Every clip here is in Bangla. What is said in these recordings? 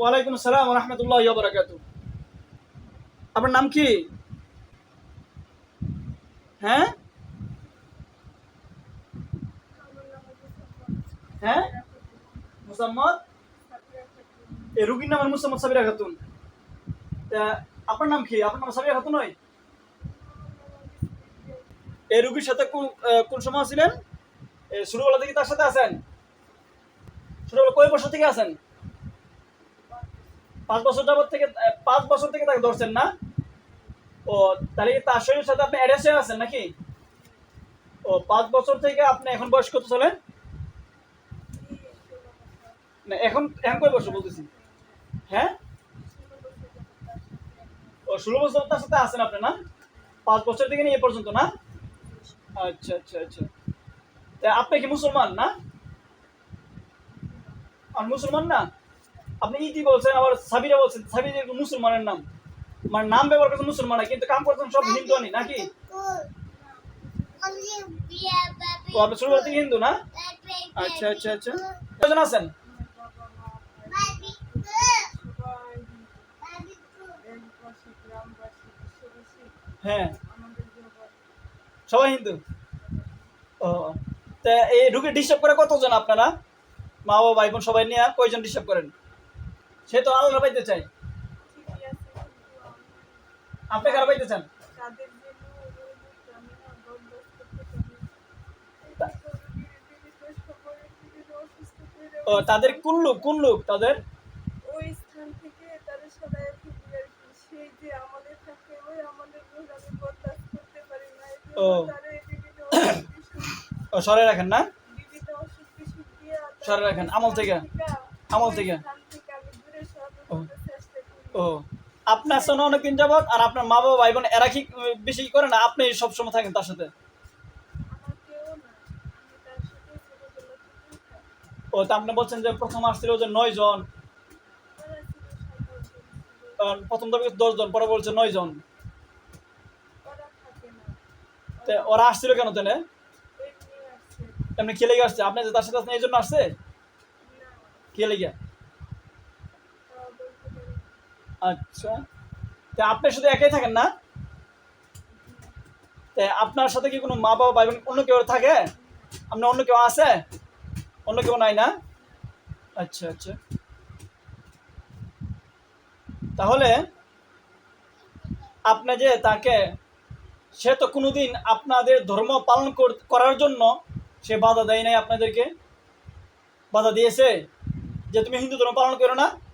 ওয়ালাইকুম আসসালাম রহমতুল্লাহ আপনার নাম কি? হ্যাঁ? হ্যাঁ? মুসাম্মদ? রুগীর নাম মুসাম্মদ সাবিরা খাতুন। তা আপনার নাম কি? আপনার নাম সাবিরা খাতুন নয়? এই রুগীর সাথে কোন সময় ছিলেন? ছোটবেলা থেকে তার সাথে আছেন? ছোটবেলা কয় বছর থেকে আছেন? পাঁচ বছর যাবত থেকে পাঁচ বছর থেকে তাকে ধরছেন না? ও, তাহলে কি তার শরীরের সাথে আপনি অ্যাড্রেস হয়ে আছেন নাকি? ও, পাঁচ বছর থেকে আপনি এখন বয়স কত চলেন? না, এখন এখন কয় বছর বলতেছি? হ্যাঁ? ও, ষোলো বছর তার সাথে আছেন আপনি না? পাঁচ বছর থেকে নিয়ে পর্যন্ত না? আচ্ছা আচ্ছা আচ্ছা। তা আপনি কি মুসলমান না? আর মুসলমান না? আপনি ইতি বলছেন, আবার সাবিরা বলছেন সাবিরা একটু মুসলমানের নাম। মানে নাম ব্যবহার করছেন মুসলমান কিন্তু কাম করছেন সব হিন্দু আনি, নাকি? ও আপনি ছোটবেলা থেকে হিন্দু না? আচ্ছা আচ্ছা আচ্ছা। কজন আছেন? হ্যাঁ। সবাই হিন্দু? ও, তা এই রুগী ডিস্টার্ব করে কতজন আপনারা? মা বাবা ভাই বোন সবাই নিয়ে কয়জন ডিস্টার্ব করেন? সে তো আল্লাহ পাইতে চাই আপনি কারা পাইতে চান? ও তাদের কোন লোক? কোন লোক তাদের? ওই স্থান থেকে তাদের সবাই ফিরি সেই যে আমাদের থাকে ওই আমাদের রোগ আমি বরদাস্ত করতে পারি না। ও। ও সরে রাখেন না? সরে রাখেন, আমল থেকে, আমল থেকে। স্থান থেকে আমি দূরে সরাতে ও। চেষ্টা করি ও। আপনার সঙ্গে অনেকদিন যাবত আর আপনার মা বাবা ভাই বোন এরা কি বেশি করে না? আপনি সব সময় থাকেন তার সাথে? ও, তা আপনি বলছেন যে প্রথম আসছিল যে নয় জন। প্রথম দাবি দশ জন, পরে বলছে নয় জন। ওরা আসছিল কেন তেনে এমনি খেলে আসছে। আপনি যে তার সাথে এই জন্য আসছে? খেলে গিয়া। আচ্ছা। তা আপনি শুধু একাই থাকেন না? তে আপনার সাথে কি কোনো মা বাবা ভাই বোন অন্য কেউ থাকে? আপনার অন্য কেউ আছে? অন্য কেউ নাই না? আচ্ছা আচ্ছা। তাহলে আপনি যে তাকে, সে তো কোনোদিন আপনাদের ধর্ম পালন করার জন্য সে বাধা দেয় নাই আপনাদেরকে? বাধা দিয়েছে? যে তুমি হিন্দু ধর্ম পালন করো না?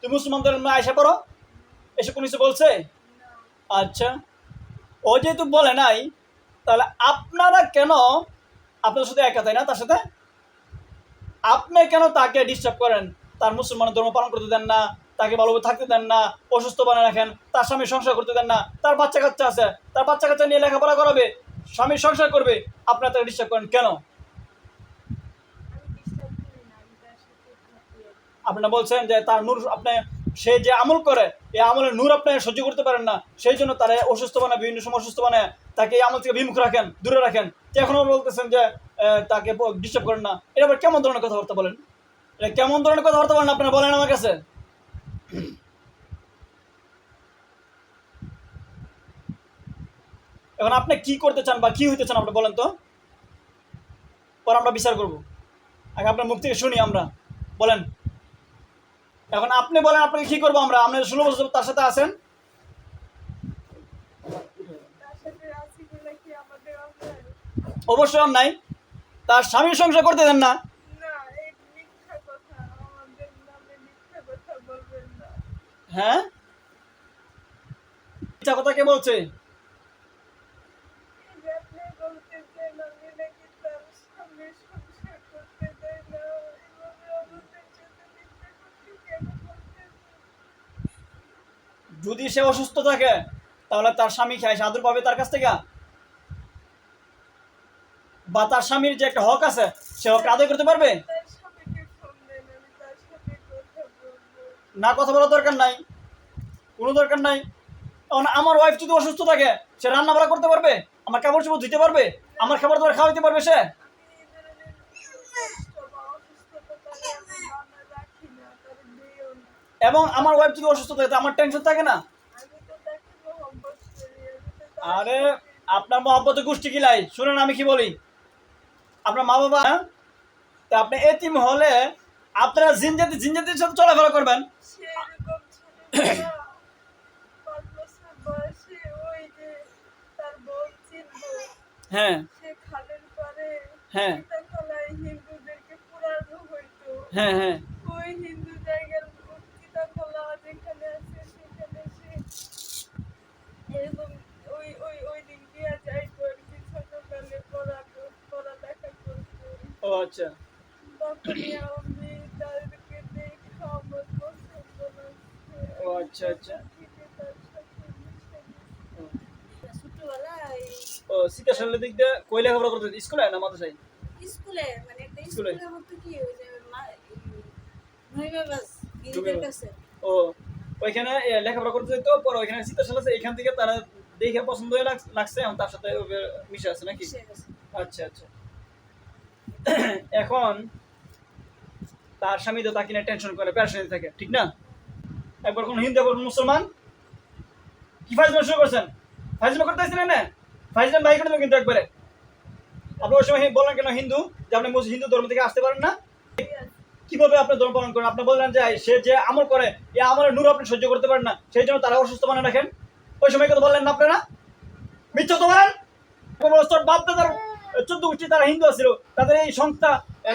তুমি মুসলমান ধর্মে আয়সা পড়ো? এসে কোনো কিছু বলছে? আচ্ছা। ও যেহেতু বলে নাই, তাহলে আপনারা কেন আপনার সাথে একা, তাই না? তার সাথে? আপনি কেন তাকে ডিস্টার্ব করেন? তার মুসলমানের ধর্ম পালন করতে দেন না, তাকে ভালোভাবে থাকতে দেন না, অসুস্থ বানিয়ে রাখেন, তার স্বামী সংসার করতে দেন না, তার বাচ্চা কাচ্চা আছে, তার বাচ্চা কাচ্চা নিয়ে লেখাপড়া করাবে, স্বামী সংসার করবে, আপনারা তাকে ডিস্টার্ব করেন কেন আমি ডিস্টার্ব করি না আমি তার সাথে থাকি আর কি। আপনারা বলছেন যে তার নূর আপনি, সে যে আমল করে, এই আমলের নূর আপনি সহ্য করতে পারেন না। সেই জন্য তারা অসুস্থ বানায়, বিভিন্ন সময় অসুস্থ বানায়, তাকে এই আমল থেকে বিমুখ রাখেন, দূরে রাখেন। এখনও বলতেছেন যে তাকে ডিস্টার্ব করেন না। এটা আবার কেমন ধরনের কথাবার্তা বলেন? এটা কেমন ধরনের কথাবার্তা বলেন আপনারা বলেন আমার কাছে। এখন আপনি কি করতে চান বা কি হইতে চান আপনি বলেন তো? পর আমরা বিচার করব। আগে আপনার মুখ থেকে শুনি আমরা। বলেন। এখন আপনি বলেন, আপনাকে কি করব আমরা? আপনি ষোলো বছর তার সাথে আছেন? অবশ্যই নাই। তার স্বামীর সংসার করতে দেন না? হ্যাঁ? মিথ্যা কথা কে বলছে এই যে আপনি বলতেছেন আমি নাকি তার সামনে সংসার করতে দেয় না এভাবে আমাদের সাথে মিথ্যা কথা কেন বলতেছেন যদি সে অসুস্থ থাকে তাহলে তার স্বামী খায়। সে আদর পাবে তার কাছ থেকে? বা তার স্বামীর যে একটা হক আছে সে হক আদায় করতে পারবে? না কথা বলার দরকার নাই। কোনো দরকার নাই। এখন আমার ওয়াইফ যদি অসুস্থ থাকে সে রান্না বাড়া করতে পারবে? আমার কাপড় চোপড় ধুতে পারবে? আমার খাবার দাবার খাওয়াইতে পারবে সে আমি এই ধরনের কষ্ট বা অসুস্থতা তারা আমি মানা রাখি না তারা দিও না এবং আমার ওয়াইফ যদি অসুস্থ থাকে আমার টেনশন থাকে না? মহব্বত আরে, আপনার মহব্বতের গোষ্ঠী কিলাই? শুনেন, আমি কি বলি? আপনার মা বাবা হ্যাঁ? তা আপনি এতিম হলে আপনারা জিনজাতি, জিনজাতির সাথে চলাফেরা করবেন। হ্যাঁ। হ্যাঁ। হ্যাঁ পাঁচ বছর বয়সে ওই যে তার বোন চিনবো হ্যাঁ সে খালের পারে হ্যাঁ সীতাকলায় হিন্দুদেরকে পুরানো হইতো হ্যাঁ হ্যাঁ ওই হিন্দু জায়গার সীতাকলা যেখানে আছে সেখানে সে এরকম ওই ওই ওই দিক দিয়ে যাইতো আর কি ছোটকালে পড়াতো পড়ালেখা করতো ও আচ্ছা ও আচ্ছা আচ্ছা থেকে তার সাথে মিশে গেছি। ও। ছোটবেলায় ও দিক দিয়ে কই লেখাপড়া করতে স্কুলে না মাদ্রাসায় স্কুলে মানে একটা স্কুলে? স্কুলে হতো কি ওই যে মা- এই নৈবাবাস গিরিজের নৈবাবাস। কাছে ও ওইখানে লেখাপড়া করতে যেত পরে ওইখানে শীতের আছে এখান থেকে তারা দেখে পছন্দ হয়ে লাগ- লাগছে এখন তার সাথে মিশে আছে নাকি আচ্ছা আচ্ছা এখন তার স্বামী তো তাকে নিয়ে টেনশন করে প্যারেশানি থাকে, ঠিক না? একবার কোন হিন্দু, একবার মুসলমান? কি ফাইজমা শুরু করছেন? ফাইজমা করতেছিলেন না ফাইজলাম ভাই করে কিন্তু একবারে। আপনি ওই সময় বললেন কেন হিন্দু? যে আপনি হিন্দু ধর্ম থেকে আসতে পারেন না? কীভাবে আপনি ধর্ম পালন করেন? আপনি বললেন যে সে যে আমল করে, এই আমলের নূর আপনি সহ্য করতে পারেন না। সেই জন্য তারা অসুস্থ মানে রাখেন। ওই সময় কথা বললেন না আপনারা? মিথ্যা তো বলেন? বাপ দাদার চোদ্দ গোষ্ঠী তারা হিন্দু আছিল, তাদের এই সংস্থা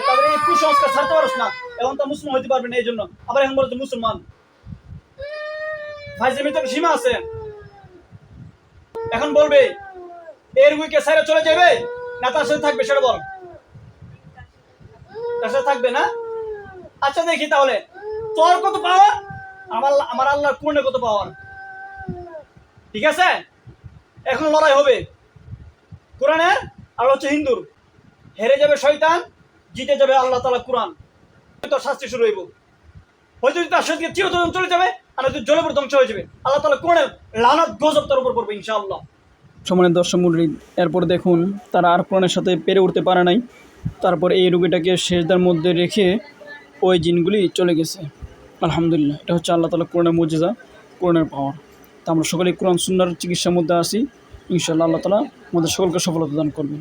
তাদের এই কুসংস্কার ছাড়তে পারস না, এখন তো মুসলিম হইতে পারবে না এই জন্য আবার এখন বলছে মুসলমান। ফাইজেমি তো সীমা আছে, এখন বলবে, এর উইকে সাইডে চলে যাবে না তার সাথে থাকবে, সেটা বল। তার সাথে থাকবে না? আচ্ছা দেখি তাহলে, তোর কত পাওয়ার আমার আমার আল্লাহর কোরআনে কত পাওয়ার ঠিক আছে? এখন লড়াই হবে। কোরআনের আর হচ্ছে হিন্দুর। হেরে যাবে শয়তান, জিতে যাবে আল্লাহ তালা কোরআন। তো শাস্তি শুরু হইব। হয়তো যদি তার সাথে চিরতন চলে যাবে, আর হয়তো জলে পর ধ্বংস হয়ে যাবে। আল্লাহ তালা কোরআনের লানত গজব তার উপর পড়বে ইনশাআল্লাহ। সমানের দর্শক মন্ডলী এরপর দেখুন, তারা আর কোরআনের সাথে পেরে উঠতে পারে নাই। তারপর এই রুগীটাকে শেষদার মধ্যে রেখে ওই জিনগুলি চলে গেছে। আলহামদুলিল্লাহ, এটা হচ্ছে আল্লাহ তালা কোরআনের মজিজা কোরআনের পাওয়ার তা আমরা সকলেই কোরআন সুন্নার চিকিৎসার মধ্যে আসি ইনশাআল্লাহ আল্লাহ তালা আমাদের সকলকে সফলতা দান করবেন।